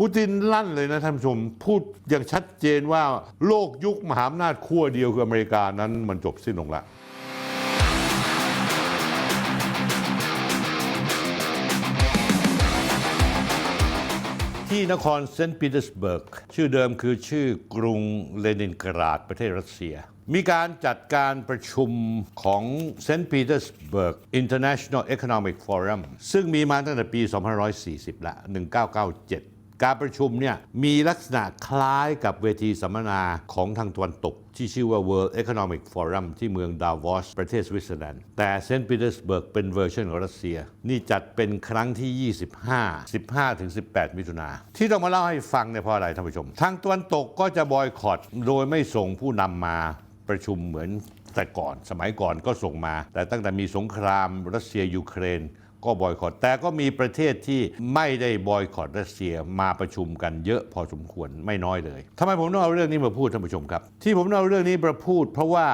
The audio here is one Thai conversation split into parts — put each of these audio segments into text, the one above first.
ปูตินลั่นเลยนะท่านผู้ชม พูดอย่างชัดเจนว่าโลกยุคมหาอำนาจขั้วเดียวคืออเมริกานั้นมันจบสิ้นลงล้วที่นครเซนต์ปีเตอร์สเบิร์ก ชื่อเดิมคือชื่อกรุงเลนินกราดประเทศรัสเซีย มีการจัดการประชุมของเซนต์ปีเตอร์สเบิร์ก International Economic Forum ซึ่งมีมาตั้งแต่ปี 2540 ละ 1997 การประชุมเนี่ยมีลักษณะคล้ายกับเวทีสัมมนาของทางตะวันตก ที่ชื่อว่า World Economic Forum ที่เมืองดาวอสประเทศสวิตเซอร์แลนด์ แต่เซนต์ปีเตอร์สเบิร์กเป็นเวอร์ชันของรัสเซีย นี่จัดเป็นครั้งที่ 25 15ถึง18 มิถุนาที่ต้องมาเล่าให้ฟังเนี่ยเพราะอะไรท่านผู้ชม ทางตะวันตกก็จะบอยคอตโดยไม่ส่งผู้นำมาประชุมเหมือนแต่ก่อน สมัยก่อนก็ส่งมา แต่ตั้งแต่มีสงครามรัสเซียยูเครน ก็บอยคอรแต่ก็มีประเทศที่ไม่ได้บอยคอรรัสเซียมาประชุมกันเยอะพอสมควรไม่น้อยเลยทำไมผมต้องเอาเรื่องนี้มาพูดท่านผู้ชมครับ ที่ผมต้องเอาเรื่องนี้มาพูด เพราะว่า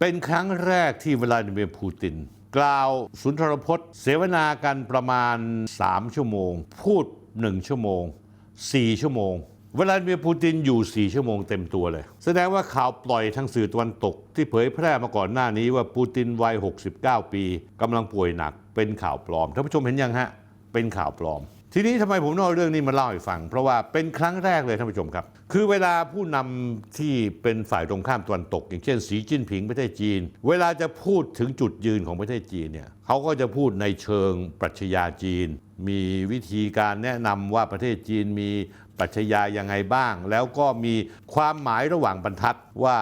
เป็นครั้งแรกที่วลาดิเมียร์ปูตินกล่าวสุนทรพจน์ เสวนากันประมาณ 3 ชั่วโมง พูด 1 ชั่วโมง 4 ชั่วโมง วลาดิเมียร์ปูตินอยู่ 4 ชั่วโมงเต็มตัวเลย แสดงว่าข่าวปล่อยทางสื่อตะวันตก ที่เผยแพร่มาก่อนหน้านี้ว่าปูตินวัย 69 ปีกำลังป่วยหนัก เป็นข่าวปลอมท่านผู้ชมเห็นยังฮะ เป็นข่าวปลอม ทีนี้ทำไมผมต้องเอาเรื่องนี้มาเล่าให้ฟัง เพราะว่าเป็นครั้งแรกเลยท่านผู้ชมครับ คือเวลาผู้นำที่เป็นฝ่ายตรงข้ามตะวันตก อย่างเช่นสีจิ้นผิงประเทศจีน เวลาจะพูดถึงจุดยืนของประเทศจีนเนี่ยเขาก็จะพูดในเชิงปรัชญาจีน มีวิธีการแนะนำว่าประเทศจีนมีปรัชญายังไงบ้าง แล้วก็มีความหมายระหว่างบรรทัดว่า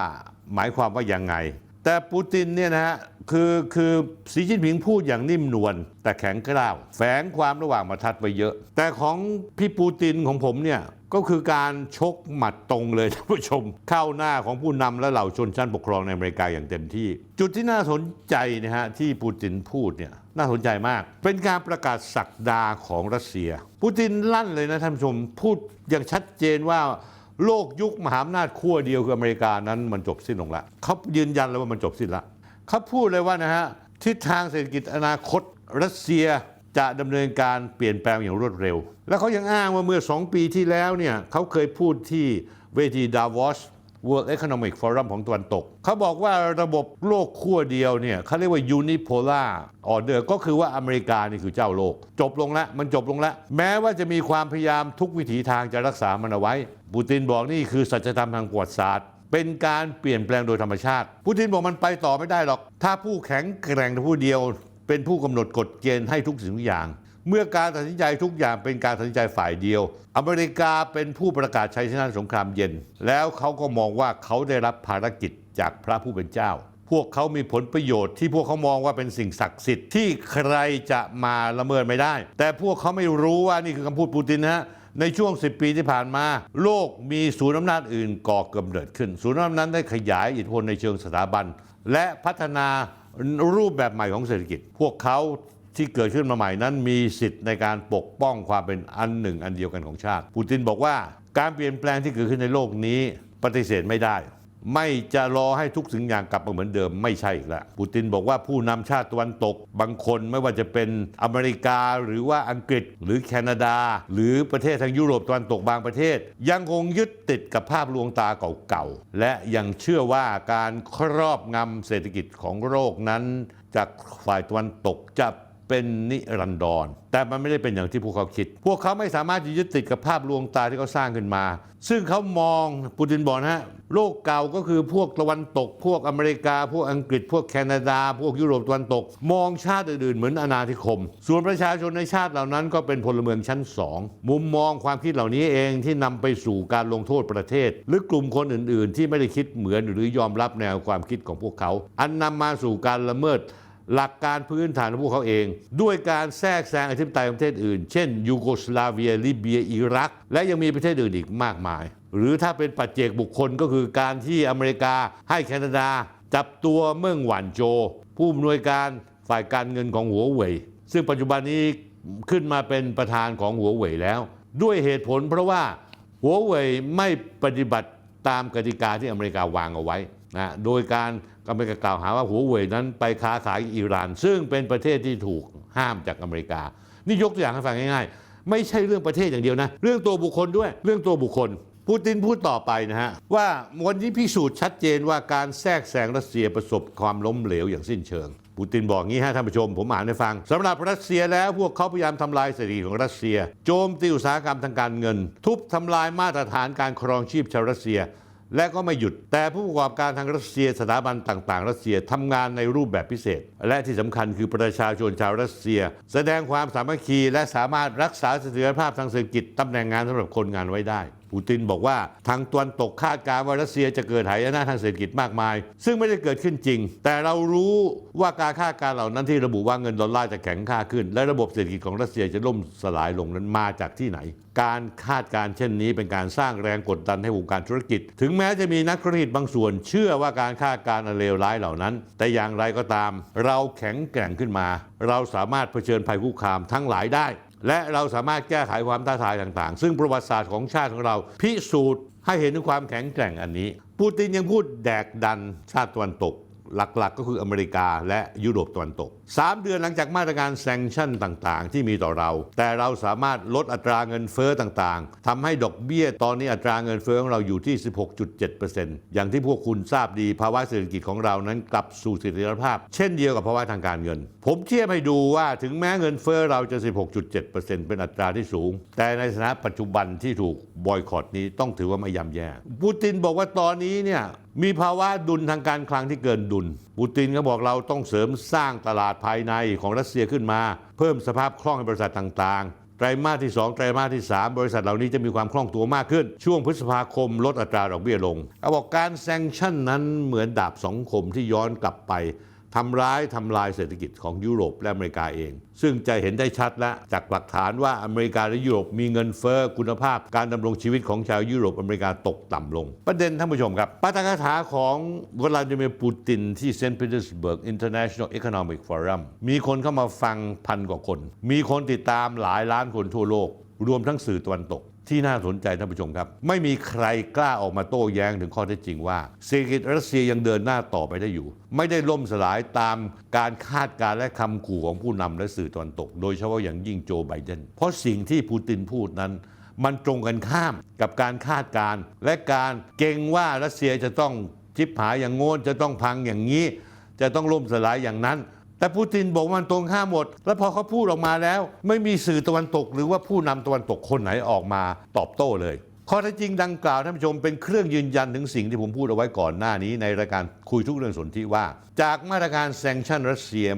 หมายความว่ายังไง แต่ปูตินเนี่ยนะฮะคือคือสีจิ้นผิงพูดอย่างนิ่มนวลแต่แข็งกร้าวแฝงความระหว่างบรรทัดไว้เยอะ แต่ของพี่ปูตินของผมเนี่ยก็คือการชกหมัดตรงเลยท่านผู้ชม เข้าหน้าของผู้นำและเหล่าชนชั้นปกครองในอเมริกาอย่างเต็มที่ จุดที่น่าสนใจนะฮะที่ปูตินพูดเนี่ย น่าสนใจมาก เป็นการประกาศศักดาของรัสเซีย ปูตินลั่นเลยนะท่านผู้ชม พูดอย่างชัดเจนว่าโลกยุคมหาอำนาจขั้วเดียวคืออเมริกานั้นมันจบสิ้นลงล้วเขายืนยันเลยว่ามันจบสิ้นละเขาพูดเลยว่านะฮะทิศทางเศรษฐกิจอนาคตรัสเซียจะดำเนินการเปลี่ยนแปลงอย่างรวดเร็ว แล้วเขายังอ้างว่าเมื่อ 2 ปีที่แล้วเนี่ยเขาเคยพูดที่เวทีดาวอส World Economic Forum ของตะวันตก เขาบอกว่าระบบโลกขั้วเดียวเนี่ยเขาเรียกว่า unipolar order ก็คือว่าอเมริกานี่คือเจ้าโลก จบลงแล้วมันจบลงแล้วแม้ว่าจะมีความพยายามทุกวิถีทางจะรักษามันเอาไว้ปูตินบอกนี่คือสัจธรรมทางประวัติศาสตร์เป็นการเปลี่ยนแปลงโดยธรรมชาติ ปูตินบอกมันไปต่อไม่ได้หรอก ถ้าผู้แข็งแกร่งผู้เดียว เป็นผู้กำหนดกฎเกณฑ์ให้ทุกสิ่งทุกอย่าง เมื่อการตัดสินใจทุกอย่างเป็นการตัดสินใจฝ่ายเดียว อเมริกาเป็นผู้ประกาศชัยชนะสงครามเย็น แล้วเขาก็มองว่าเขาได้รับภารกิจจากพระผู้เป็นเจ้า พวกเขามีผลประโยชน์ที่พวกเขามองว่าเป็นสิ่งศักดิ์สิทธิ์ที่ใครจะมาละเมิดไม่ได้ แต่พวกเขาไม่รู้ว่านี่คือคำพูดปูตินนะฮะในช่วง 10 ปีที่ผ่านมา โลกมีศูนย์อำนาจอื่นก่อกำเนิดขึ้น ศูนย์อำนาจนั้นได้ขยายอิทธิพลในเชิงสถาบัน และพัฒนารูปแบบใหม่ของเศรษฐกิจ พวกเขา ที่เกิดขึ้นมาใหม่นั้นมีสิทธิ์ในการปกป้องความเป็นอันหนึ่ง อันเดียวกันของชาติ ปูตินบอกว่าการเปลี่ยนแปลงที่เกิดขึ้นในโลกนี้ปฏิเสธไม่ได้ ไม่จะรอให้ทุกสิ่งอย่างกลับมาเหมือนเดิมไม่ใช่อีกแล้วปูตินบอกว่าผู้นำชาติตะวันตก บางคนไม่ว่าจะเป็นอเมริกาหรือว่าอังกฤษหรือแคนาดา หรือประเทศทางยุโรปตะวันตกบางประเทศ ยังคงยึดติดกับภาพลวงตาเก่าๆและยังเชื่อว่าการครอบงำเศรษฐกิจของโลกนั้นจากฝ่ายตะวันตกจะ เป็นนิรันดร แต่มันไม่ได้เป็นอย่างที่พวกเขาคิด พวกเขาไม่สามารถจะยึดติดกับภาพลวงตาที่เขาสร้างขึ้นมา ซึ่งเขามองปูตินบอกนะฮะโลกเก่าก็คือพวกตะวันตก พวกอเมริกา พวกอังกฤษ พวกแคนาดา พวกยุโรปตะวันตก มองชาติอื่นๆเหมือนอาณาธิคม ส่วนประชาชนในชาติเหล่านั้นก็เป็นพลเมืองชั้นสองมุมมองความคิดเหล่านี้เองที่นำไปสู่การลงโทษประเทศ หรือกลุ่มคนอื่น ๆ ที่ไม่ได้คิดเหมือนหรือยอมรับแนวความคิดของพวกเขา อันนำมาสู่การละเมิด หลักการพื้นฐานของพวกเขาเอง ด้วยการแทรกแซงอธิปไตยของประเทศอื่น เช่น ยูโกสลาเวียลิเบียอิรัก และยังมีประเทศอื่นอีกมากมาย หรือถ้าเป็นปัจเจกบุคคลก็คือการที่อเมริกาให้แคนาดา จับตัวเมืองหวานโจ ผู้อำนวยการฝ่ายการเงินของหัวเว่ยซึ่งปัจจุบันนี้ขึ้นมาเป็นประธานของหัวเว่ยแล้ว ด้วยเหตุผลเพราะว่าหัวเว่ยไม่ปฏิบัติตามกติกาที่อเมริกาวางเอาไว้ นะโดยการกำลังกล่าวหาว่าหัวเว่ยนั้นไปค้าขายอิหร่าน ซึ่งเป็นประเทศที่ถูกห้ามจากอเมริกา นี่ยกตัวอย่างให้ฟังง่ายๆ ไม่ใช่เรื่องประเทศอย่างเดียวนะ เรื่องตัวบุคคลด้วย เรื่องตัวบุคคล ปูตินพูดต่อไปนะฮะ ว่าวันนี้พิสูจน์ชัดเจนว่าการแทรกแซงรัสเซียประสบความล้มเหลวอย่างสิ้นเชิงปูตินบอกงี้ฮะท่านผู้ชม ผมอ่านให้ฟังสำหรับรัสเซียแล้วพวกเขาพยายามทำลายเศรษฐกิจของรัสเซีย โจมตีอุตสาหกรรมทางการเงิน ทุบทำลายมาตรฐานการครองชีพชาวรัสเซีย และก็ไม่หยุด แต่ผู้ประกอบการทางรัสเซียสถาบันต่าง ๆ รัสเซียทำงานในรูปแบบพิเศษ และที่สำคัญคือประชาชนชาวรัสเซีย แสดงความสามัคคีและสามารถรักษาเสถียรภาพทางเศรษฐกิจตำแหน่งงานสำหรับคนงานไว้ได้ ปูตินบอกว่าทางตะวันตกคาดการณ์ว่ารัสเซียจะเกิดหายนะทางเศรษฐกิจมากมาย ซึ่งไม่ได้เกิดขึ้นจริง แต่เรารู้ว่าการคาดการณ์เหล่านั้นที่ระบุว่าเงินดอลลาร์จะแข็งค่าขึ้น และระบบเศรษฐกิจของรัสเซียจะล่มสลายลงนั้นมาจากที่ไหน การคาดการณ์เช่นนี้เป็นการสร้างแรงกดดันให้วงการธุรกิจ ถึงแม้จะมีนักธุรกิจบางส่วน เชื่อว่าการคาดการณ์อันเลวร้ายเหล่านั้น แต่อย่างไรก็ตาม เราแข็งแกร่งขึ้นมา เราสามารถเผชิญภัยคุกคามทั้งหลายได้ และเราสามารถแก้ไขความท้าทายต่างๆ ซึ่งประวัติศาสตร์ของชาติของเราพิสูจน์ให้เห็นถึงความแข็งแกร่งอันนี้ ปูตินยังพูดแดกดันชาติตะวันตก หลักๆ ก็คืออเมริกาและยุโรปตะวันตก 3 เดือนหลังจากมาตรการแซงชั่นต่างๆ ที่มีต่อเรา แต่เราสามารถลดอัตราเงินเฟ้อต่างๆทำให้ดอกเบี้ยตอนนี้อัตราเงินเฟ้อของเราอยู่ที่ 16.7%อย่างที่พวกคุณทราบดีภาวะเศรษฐกิจของเรานั้นกลับสู่เสถียรภาพ เช่นเดียวกับภาวะทางการเงิน ผมเทียบให้ดูว่าถึงแม้เงินเฟ้อเราจะ 16.7%เป็นอัตราที่สูง แต่ในสถานะปัจจุบันที่ถูกบอยคอตนี้ต้องถือว่าไม่ย่ำแย่ปูตินบอกว่าตอนนี้เนี่ย มีภาวะดุลทางการคลังที่เกินดุล ปูตินก็บอกเราต้องเสริมสร้างตลาดภายในของรัสเซียขึ้นมา เพิ่มสภาพคล่องให้บริษัทต่างๆ ไตรมาสที่ 2 ไตรมาสที่ 3 บริษัทเหล่านี้จะมีความคล่องตัวมากขึ้น ช่วงพฤษภาคมลดอัตราดอกเบี้ยลงเขาบอกการแซงชั่นนั้นเหมือนดาบสองคมที่ย้อนกลับไป ทำร้ายทำลายเศรษฐกิจของยุโรปและอเมริกาเอง ซึ่งจะเห็นได้ชัดแล้วจากหลักฐานว่าอเมริกาและยุโรปมีเงินเฟ้อคุณภาพ การดำรงชีวิตของชาวยุโรปอเมริกาตกต่ำลง ประเด็นท่านผู้ชมครับปาฐกถาของวลาดิเมียร์ปูตินที่เซนต์ปีเตอร์สเบิร์ก International Economic Forum มีคนเข้ามาฟังพันกว่าคน มีคนติดตามหลายล้านคนทั่วโลก รวมทั้งสื่อตะวันตก ที่น่าสนใจท่านผู้ชมครับ ไม่มีใครกล้าออกมาโต้แย้งถึงข้อเท็จจริงว่าเศรษฐกิจรัสเซียยังเดินหน้าต่อไปได้อยู่ ไม่ได้ล่มสลายตามการคาดการและคำขู่ของผู้นำและสื่อตะวันตก โดยเฉพาะอย่างยิ่งโจไบเดนเพราะสิ่งที่ปูตินพูดนั้นมันตรงกันข้ามกับการคาดการและการเก่งว่ารัสเซียจะต้องจิบหายอย่างโน้นจะต้องพังอย่างนี้ จะต้องล่มสลายอย่างนั้น แต่ปูตินบอกวันตรงข้ามหมด แล้วพอเขาพูดออกมาแล้ว ไม่มีสื่อตะวันตก หรือว่าผู้นำตะวันตกคนไหนออกมาตอบโต้เลยข้อเท็จจริงดังกล่าวท่านผู้ชมเป็นเครื่องยืนยันถึงสิ่งที่ผมพูดเอาไว้ก่อนหน้านี้ ในรายการคุยทุกเรื่องสนธิว่า จากมาตรการแซงชั่นรัสเซีย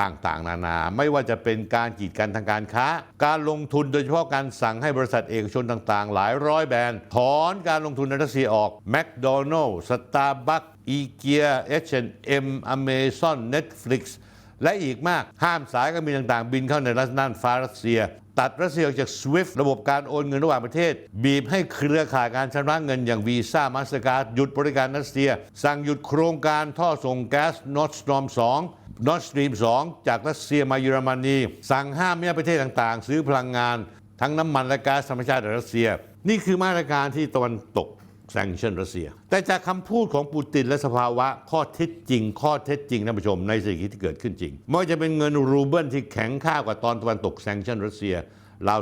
ต่างๆ นานา ไม่ว่าจะเป็นการกีดกันทางการค้า การลงทุนโดยเฉพาะการสั่งให้บริษัทเอกชนต่างๆ หลายร้อยแบรนด์ ถอนการลงทุนในรัสเซียออกแมคโดนัลล์สตาร์บัคอีเกียเอชแอนด์เอ็มอเมซอนเน็ตฟลิกซ์ และอีกมากห้ามสายการบินต่างๆ บินเข้าในรัฐน่านฟ้ารัสเซีย ตัดรัสเซียออกจาก SWIFT ระบบการโอนเงินระหว่างประเทศ บีบให้เครือข่ายการชำระเงินอย่างวีซ่ามาสเตอร์การ์ดหยุดบริการรัสเซีย สั่งหยุดโครงการท่อส่งแก๊ส Nord Stream 2 Nord Stream 2จากรัสเซียมาเยอรมนี สั่งห้ามไม่ให้ประเทศต่างๆ ซื้อพลังงาน ทั้งน้ำมันและก๊าซธรรมชาติจากรัสเซีย นี่คือมาตรการที่ตะวันตก แซงชั่นรัสเซีย แต่จากคำพูดของปูตินและสภาวะข้อเท็จจริง ข้อเท็จจริงท่านผู้ชมในเศรษฐกิจที่เกิดขึ้นจริงไม่ว่าจะเป็นเงินรูเบิลที่แข็งค่ากว่าตอนตะวันตกแซงชั่นรัสเซียราว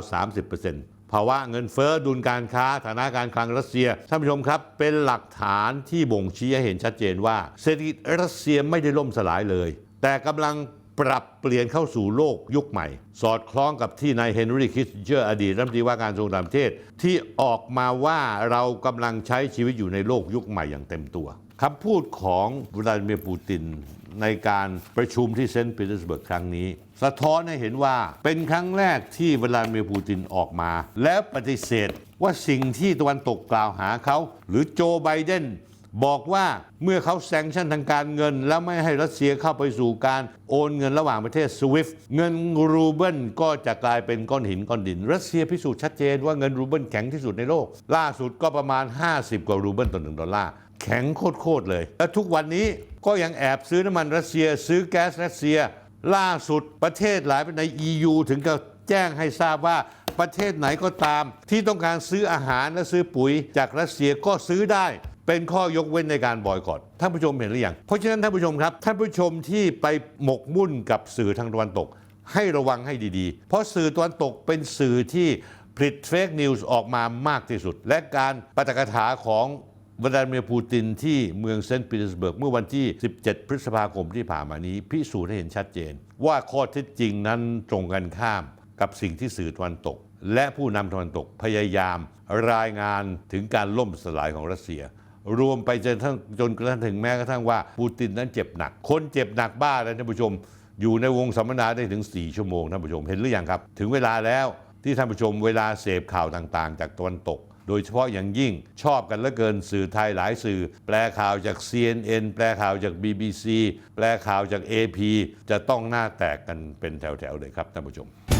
30%ภาวะเงินเฟ้อดุลการค้าฐานะการคลังรัสเซียท่านผู้ชมครับ เป็นหลักฐานที่บ่งชี้ให้เห็นชัดเจนว่า เศรษฐกิจรัสเซียไม่ได้ล่มสลายเลย แต่กำลัง ปรับเปลี่ยนเข้าสู่โลกยุคใหม่ สอดคล้องกับที่นายเฮนรี่คิสเจอร์อดีตรัฐมนตรีว่าการกระทรวงต่างประเทศ ที่ออกมาว่าเรากำลังใช้ชีวิตอยู่ในโลกยุคใหม่อย่างเต็มตัวคำพูดของวลาดิเมียร์ปูตินในการประชุมที่เซนต์ปีเตอร์สเบิร์กครั้งนี้ สะท้อนให้เห็นว่าเป็นครั้งแรกที่วลาดิเมียร์ปูตินออกมา และปฏิเสธว่าสิ่งที่ตะวันตกกล่าวหาเขา หรือโจไบเดน บอกว่าเมื่อเขาแซงชั่นทางการเงิน แล้วไม่ให้รัสเซียเข้าไปสู่การโอนเงินระหว่างประเทศสวิฟเงินรูเบิลก็จะกลายเป็นก้อนหินก้อนดิน รัสเซียพิสูจน์ชัดเจนว่าเงินรูเบิลแข็งที่สุดในโลก ล่าสุดก็ประมาณ 50 กว่ารูเบิลต่อหนึ่งดอลลาร์แข็งโคตรๆเลย และทุกวันนี้ก็ยังแอบซื้อน้ำมันรัสเซีย ซื้อแก๊สรัสเซีย ล่าสุดประเทศหลายใน EU ถึงกับแจ้งให้ทราบว่าประเทศไหนก็ตาม ที่ต้องการซื้ออาหารและซื้อปุ๋ยจากรัสเซียก็ซื้อได้ เป็นข้อยกเว้นในการบอยคอตท่านผู้ชมเห็นหรือยังเพราะฉะนั้นท่านผู้ชมครับ ท่านผู้ชมที่ไปหมกมุ่นกับสื่อทางตะวันตก ให้ระวังให้ดีๆ เพราะสื่อตะวันตกเป็นสื่อที่ผลิตเฟกนิวส์ออกมามากที่สุด และการปาฐกถาของวลาดิเมียร์ปูตินที่เมืองเซนต์ปีเตอร์สเบิร์กเมื่อวันที่ 17 พฤษภาคมที่ผ่านมานี้ พิสูจน์ให้เห็นชัดเจน ว่าข้อเท็จจริงนั้นตรงกันข้ามกับสิ่งที่สื่อตะวันตก และผู้นำตะวันตกพยายามรายงานถึงการล่มสลายของรัสเซีย รวมไปจนทั้งจนกระทั่งถึงแม้กระทั่งว่าปูตินนั้นเจ็บหนัก คนเจ็บหนักบ้าแล้วท่านผู้ชม อยู่ในวงสัมมนาได้ถึง 4 ชั่วโมงท่านผู้ชมเห็นหรือยังครับ ถึงเวลาแล้วที่ท่านผู้ชมเวลาเสพข่าวต่างๆ จากตะวันตก โดยเฉพาะอย่างยิ่งชอบกันเหลือเกินสื่อไทยหลายสื่อ แปลข่าวจาก CNN แปลข่าวจาก BBC แปลข่าวจาก AP จะต้องหน้าแตกกันเป็นแถวๆเลยครับท่านผู้ชม